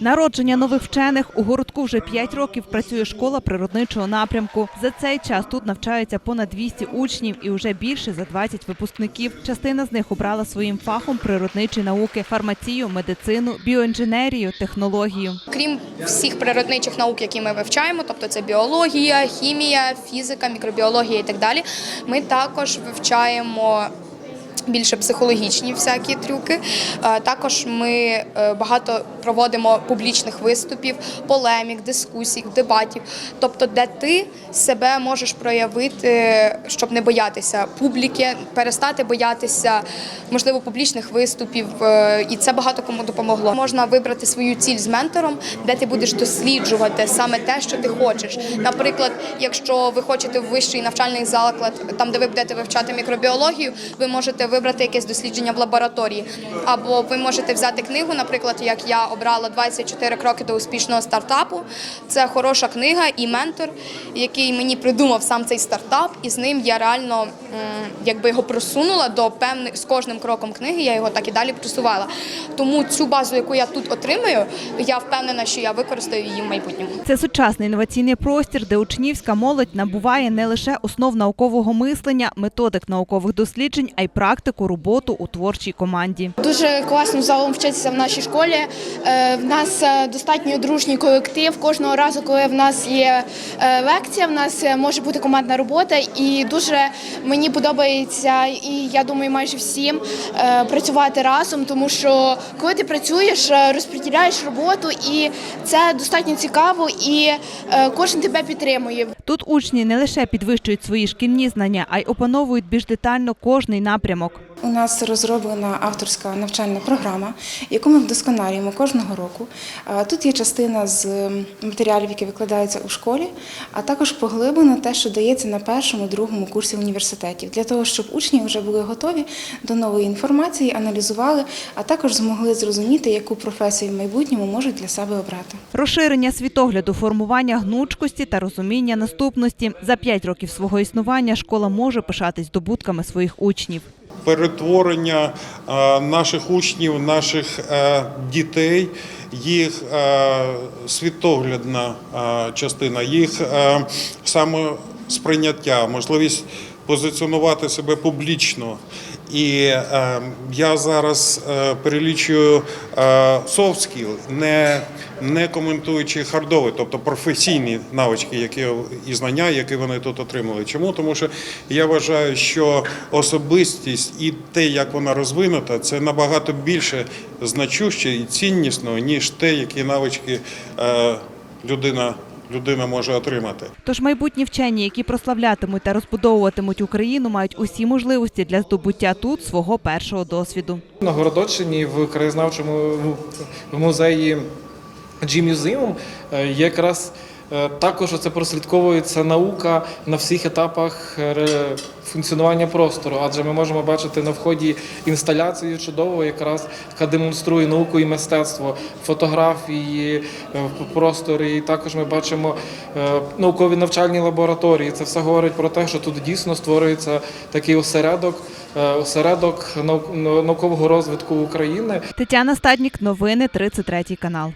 Народження нових вчених у городку вже 5 років працює школа природничого напрямку. За цей час тут навчаються понад 200 учнів і вже більше за 20 випускників. Частина з них обрала своїм фахом природничі науки, фармацію, медицину, біоінженерію, технологію. Крім всіх природничих наук, які ми вивчаємо, тобто це біологія, хімія, фізика, мікробіологія і так далі. Ми також вивчаємо. Більше психологічні всякі трюки. Е, Також ми е, багато проводимо публічних виступів, полемік, дискусій, дебатів. Тобто, де ти себе можеш проявити, щоб не боятися публіки, перестати боятися, можливо, публічних виступів. Е, І це багато кому допомогло. Можна вибрати свою ціль з ментором, де ти будеш досліджувати саме те, що ти хочеш. Наприклад, якщо ви хочете в вищий навчальний заклад, там де ви будете вивчати мікробіологію, ви можете вибрати якесь дослідження в лабораторії, або ви можете взяти книгу, наприклад, як я обрала 24 кроки до успішного стартапу. Це хороша книга і ментор, який мені придумав сам цей стартап, і з ним я реально якби його просунула до певних з кожним кроком книги. Я його так і далі просувала. Тому цю базу, яку я тут отримаю, я впевнена, що я використаю її в майбутньому. Це сучасний інноваційний простір, де учнівська молодь набуває не лише основ наукового мислення, методик наукових досліджень, а й практику роботу у творчій команді. Дуже класно залом вчитися в нашій школі. Е, В нас е, достатньо дружній колектив. Кожного разу, коли в нас є е, лекція, в нас може бути командна робота, і дуже мені подобається, і я думаю, майже всім працювати разом, тому що коли ти працюєш, розподіляєш роботу, і це достатньо цікаво, і кожен тебе підтримує. Тут учні не лише підвищують свої шкільні знання, а й опановують більш детально кожний напрямок. У нас розроблена авторська навчальна програма, яку ми вдосконалюємо кожного року. Тут є частина з матеріалів, які викладаються у школі, а також поглиблено те, що дається на першому, другому курсі університетів, для того, щоб учні вже були готові до нової інформації, аналізували, а також змогли зрозуміти, яку професію в майбутньому можуть для себе обрати. Розширення світогляду, формування гнучкості та розуміння наступності. За п'ять років свого існування школа може пишатись здобутками своїх учнів. Перетворення е, наших учнів, наших е, дітей, їх е, світоглядна частина, їх самосприйняття, можливість позиціонувати себе публічно. І е, я зараз е, перелічую е, soft skill, не, не коментуючи хардові, тобто професійні навички, які і знання, які вони тут отримали. Чому? Тому що я вважаю, що особистість і те, як вона розвинута, це набагато більше значуще і ціннісно, ніж те, які навички е, людина, людина може отримати. Тож майбутні вчені, які прославлятимуть та розбудовуватимуть Україну, мають усі можливості для здобуття тут свого першого досвіду. На Городочині в краєзнавчому музеї G-Museum є якраз е, також це прослідковується наука на всіх етапах е, функціонування простору, адже ми можемо бачити на вході інсталяцію чудову, якраз яка демонструє науку і мистецтво, фотографії, е, простори. І також ми бачимо е, наукові навчальні лабораторії. Це все говорить про те, що тут дійсно створюється такий осередок, е, осередок наукового розвитку України. Тетяна Стаднік, новини 33 канал.